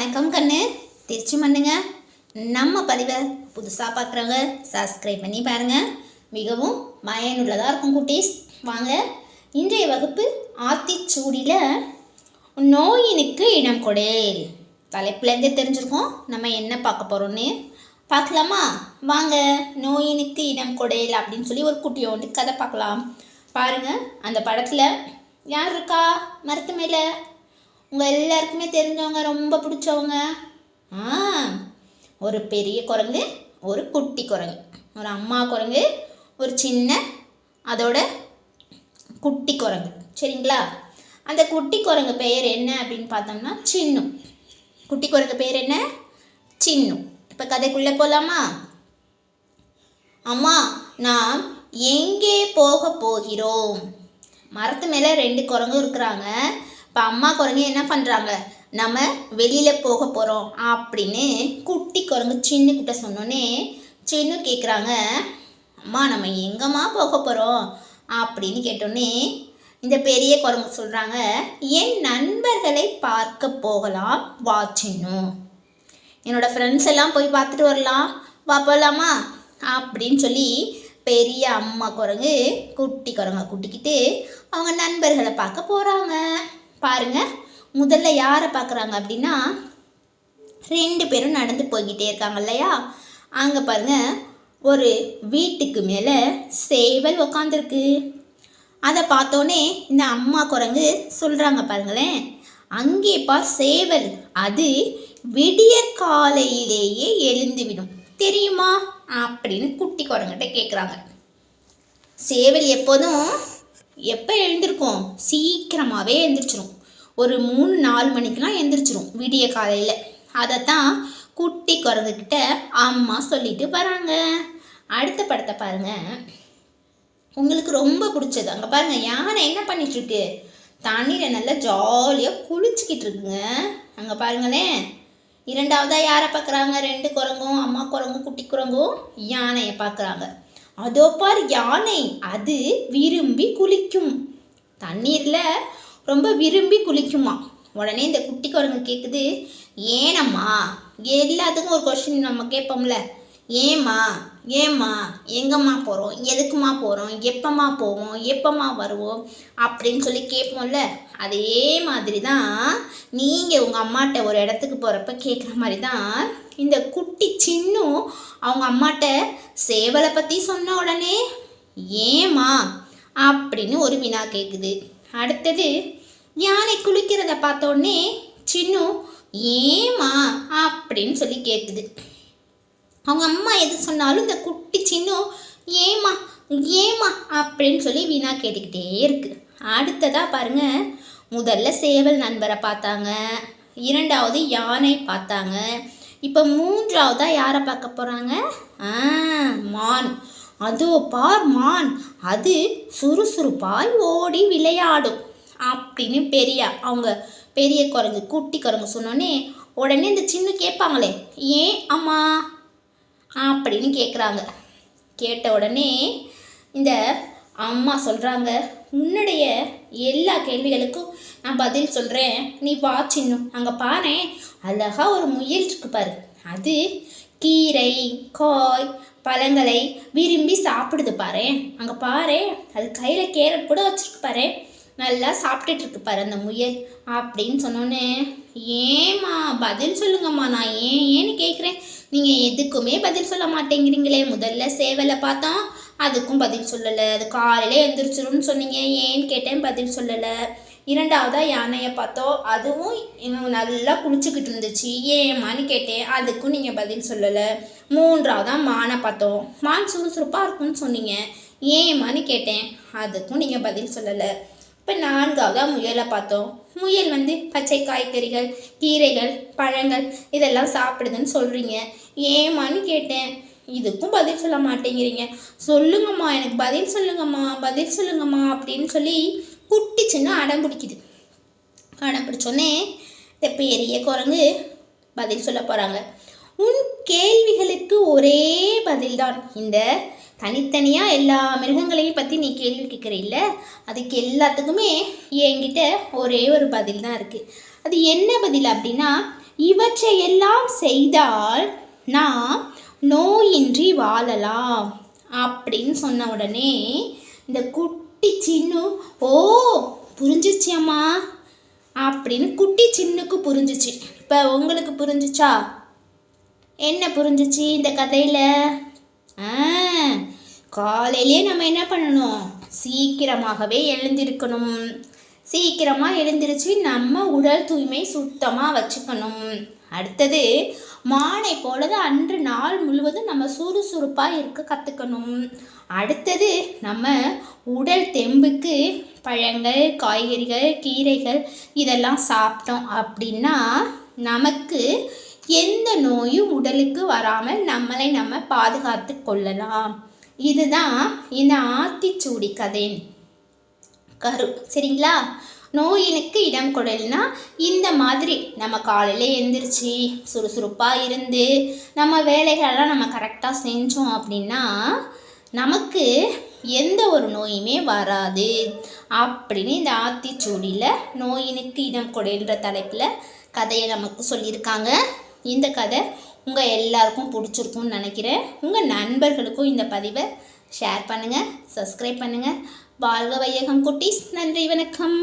வணக்கம் கண்ணு. திருச்சி மண்ணுங்க. நம்ம பதிவை புதுசாக பார்க்குறவங்க சப்ஸ்கிரைப் பண்ணி பாருங்கள் மிகவும் பயனுள்ளதாக இருக்கும் குட்டீஸ். வாங்க. இன்றைய வகுப்பு ஆத்திச்சூடியில் நோயினுக்கு இடம் கொடேல் தலைப்புலேருந்தே தெரிஞ்சிருக்கோம். நம்ம என்ன பார்க்க போகிறோன்னு பார்க்கலாமா? வாங்க. நோயினுக்கு இடம் கொடேல் அப்படின்னு சொல்லி ஒரு குட்டியோண்டு கதை பார்க்கலாம். பாருங்கள் அந்த படத்தில் யார் இருக்கா? மரத்து மேலே உங்கள் எல்லாருக்குமே தெரிஞ்சவங்க ரொம்ப பிடிச்சவங்க? ஆ ஒரு பெரிய குரங்கு ஒரு குட்டி குரங்கு. ஒரு அம்மா குரங்கு ஒரு சின்ன அதோட குட்டி குரங்கு. சரிங்களா? அந்த குட்டி குரங்கு பெயர் என்ன அப்படின்னு பார்த்தோம்னா சின்னு. குட்டி குரங்கு பேர் என்ன? சின்னு. இப்போ கதைக்குள்ளே போகலாமா அம்மா நாம் எங்கே போக போகிறோம்? மரத்து மேலே ரெண்டு குரங்கும் இருக்கிறாங்க. இப்போ அம்மா குரங்கு என்ன பண்ணுறாங்க நம்ம வெளியில் போக போகிறோம் அப்படின்னு குட்டி குரங்கு சின்ன கிட்ட சொன்னோன்னே சின்ன கேட்குறாங்க அம்மா நம்ம எங்கம்மா போக போகிறோம் அப்படின்னு கேட்டோன்னே இந்த பெரிய குரங்கு சொல்கிறாங்க என் நண்பர்களை பார்க்க போகலாம் வா சின்னு. என்னோடய ஃப்ரெண்ட்ஸ் எல்லாம் போய் பார்த்துட்டு வரலாம் வா போகலாமா அப்படின்னு சொல்லி பெரிய அம்மா குரங்கு குட்டி குரங்க கூட்டிக்கிட்டு அவங்க நண்பர்களை பார்க்க போகிறாங்க பாருங்க. முதல்ல யாரை பார்க்குறாங்க அப்படின்னா ரெண்டு பேரும் நடந்து போய்கிட்டே இருக்காங்க இல்லையா? அங்கே பாருங்க ஒரு வீட்டுக்கு மேலே சேவல் உக்காந்துருக்கு. அதை பார்த்தோன்னே இந்த அம்மா குரங்கு சொல்கிறாங்க பாருங்களேன். அங்கே பார் சேவல். அது விடியற் காலையிலேயே எழுந்துவிடும். தெரியுமா? அப்படின்னு குட்டி குரங்கிட்ட கேட்குறாங்க சேவல் எப்போதும் எப்போ எழுந்திருக்கும்? சீக்கிரமாகவே எழுந்திரிச்சிரும். ஒரு மூணு நாலு மணிக்கெலாம் எழுந்திரிச்சிரும் விடிய காலையில். அதைத்தான் குட்டி குரங்குக்கிட்ட அம்மா சொல்லிட்டு வராங்க. அடுத்த படத்தை பாருங்கள் உங்களுக்கு ரொம்ப பிடிச்சது. அங்கே பாருங்கள் யானை என்ன பண்ணிகிட்ருக்கு தண்ணியில் நல்லா ஜாலியாக குளிச்சுக்கிட்டு இருக்குங்க. அங்கே பாருங்களேன். இரண்டாவதாக யாரை பார்க்குறாங்க ரெண்டு குரங்கும் அம்மா குரங்கும் குட்டி குரங்கும் யானையை பார்க்குறாங்க அதோ பார் யானை அது விரும்பி குளிக்கும். தண்ணீரில் ரொம்ப விரும்பி குளிக்குமா? உடனே இந்த குட்டி குரங்கு கேட்குது ஏனம்மா? எல்லாத்துக்கும் ஒரு கொஷின் நம்ம கேட்போம்ல. ஏம்மா? ஏம்மா எங்கம்மா போகிறோம் எதுக்குமா போகிறோம் எப்பம்மா போவோம்? எப்பம்மா வருவோம்? அப்படின்னு சொல்லி கேட்போம்ல. அதே மாதிரி தான் நீங்கள் உங்கள் அம்மாட்ட ஒரு இடத்துக்கு போகிறப்ப கேட்குற மாதிரி தான் இந்த குட்டி சின்னும் அவங்க அம்மாட்ட சேவலை பற்றி சொன்ன உடனே ஏம்மா? அப்படின்னு ஒரு வினா கேட்குது அடுத்தது யானை குளிக்கிறத பார்த்தோடனே சின்னும் சின்னு ஏம்மா? அப்படின்னு சொல்லி கேட்குது அவங்க அம்மா எது சொன்னாலும் இந்த குட்டி சின்னம் ஏமா ஏமா அப்படின்னு சொல்லி வீணா கேட்டுக்கிட்டே இருக்குது அடுத்ததாக பாருங்க முதல்ல சேவல் நண்பரை பார்த்தாங்க. இரண்டாவது யானை பார்த்தாங்க. இப்போ மூன்றாவதாக யாரை பார்க்க போகிறாங்க ஆ மான். அதோ பார் மான். அது சுறுசுறுப்பாய் ஓடி விளையாடும் அப்படின்னு பெரிய அவங்க பெரிய குரங்கு குட்டி குரங்கு சொன்னோன்னே உடனே இந்த சின்ன கேட்பாங்களே ஏன் அம்மா? அப்படின்னு கேட்குறாங்க கேட்ட உடனே இந்த அம்மா சொல்கிறாங்க உன்னுடைய எல்லா கேள்விகளுக்கும் நான் பதில் சொல்கிறேன் நீ வா சின்னும் அங்கே பாரு அழகாக ஒரு முயல் இருக்கு பாரு. அது கீரை காய் பழங்களை விரும்பி சாப்பிடுது பாரு. அங்கே பாரு அது கையில் கேரட் கூட வச்சுருக்கு பாரு. நல்லா சாப்பிட்டுட்டு இருக்கு பாரு அந்த முயல் அப்படின்னு சொன்னோன்னே ஏம்மா பதில் சொல்லுங்கம்மா நான் ஏன் ஏன்னு கேட்குறேன் நீங்கள் எதுக்குமே பதில் சொல்ல மாட்டேங்கிறீங்களே. முதல்ல சேவலை பார்த்தோம் அதுக்கும் பதில் சொல்லலை. அது காலையில் எழுந்திரிச்சிரும்னு சொன்னீங்க. ஏன்னு கேட்டேன் பதில் சொல்லலை. இரண்டாவதாக யானையை பார்த்தோம் அதுவும் நல்லா குளிச்சுக்கிட்டு இருந்துச்சு. ஏமான்னு கேட்டேன் அதுக்கும் நீங்கள் பதில் சொல்லலை. மூன்றாவதாக மானை பார்த்தோம். மான் சுறுசுறுப்பாக இருக்கும்னு சொன்னீங்க. ஏமான்னு கேட்டேன் அதுக்கும் நீங்கள் பதில் சொல்லலை. இப்போ நான்காவதாக முயலை பார்த்தோம். முயல் வந்து பச்சை காய்கறிகள் கீரைகள் பழங்கள் இதெல்லாம் சாப்பிடுதுன்னு சொல்கிறீங்க ஏமான்னு கேட்டேன். இதுக்கும் பதில் சொல்ல மாட்டேங்கிறீங்க. சொல்லுங்கம்மா எனக்கு பதில் சொல்லுங்கம்மா பதில் சொல்லுங்கம்மா அப்படின்னு சொல்லி குட்டி சின்ன அடம் பிடிக்குது. அடம் பிடிச்சோன்னே இந்த பெரிய குரங்கு பதில் சொல்ல போகிறாங்க உன் கேள்விகளுக்கு ஒரே பதில்தான். இந்த தனித்தனியாக எல்லா மிருகங்களையும் பற்றி நீ கேள்வி கேட்குறீல்ல அதுக்கு எல்லாத்துக்குமே என்கிட்ட ஒரே ஒரு பதில் தான் இருக்குது அது என்ன பதில் அப்படின்னா இவற்றையெல்லாம் செய்தால் நாம் நோயின்றி வாழலாம் அப்படின்னு சொன்ன உடனே இந்த குட்டி சின்னு ஓ புரிஞ்சிச்சு அம்மா அப்படின்னு குட்டி சின்னுக்கு புரிஞ்சிச்சு. இப்போ உங்களுக்கு புரிஞ்சிச்சா? என்ன புரிஞ்சிச்சு இந்த கதையில்? ஆ காலையிலே நம்ம என்ன பண்ணணும்? சீக்கிரமாகவே எழுந்திருக்கணும். சீக்கிரமாக எழுந்திருச்சு நம்ம உடல் தூய்மை சுத்தமாக வச்சுக்கணும். அடுத்தது மானை போலது அன்று நாள் முழுவதும் நம்ம சுறுசுறுப்பாக இருக்க கற்றுக்கணும் அடுத்தது நம்ம உடல் தெம்புக்கு பழங்கள் காய்கறிகள் கீரைகள் இதெல்லாம் சாப்பிட்டோம் அப்படின்னா நமக்கு எந்த நோயும் உடலுக்கு வராமல் நம்மளை நம்ம பாதுகாத்து கொள்ளலாம். இதுதான் இந்த ஆத்திச்சூடி கதை கரு. சரிங்களா? நோயினுக்கு இடம் கொடல்னா இந்த மாதிரி நம்ம காலையில் எழுந்திரிச்சு சுறுசுறுப்பாக இருந்து நம்ம வேலைகளெல்லாம் நம்ம கரெக்டாக செஞ்சோம் அப்படின்னா நமக்கு எந்த ஒரு நோயுமே வராது. அப்படின்னு இந்த ஆத்திச்சூடியில் நோயினுக்கு இடம் கொடைன்ற தலைப்பில் கதையை நமக்கு சொல்லியிருக்காங்க. இந்த கதை உங்கள் எல்லாருக்கும் பிடிச்சிருக்கும்னு நினைக்கிறேன். உங்கள் நண்பர்களுக்கும் இந்த பதிவை ஷேர் பண்ணுங்கள் சப்ஸ்கிரைப் பண்ணுங்கள் வாழ்க வையகம் குட்டீஸ். நன்றி வணக்கம்.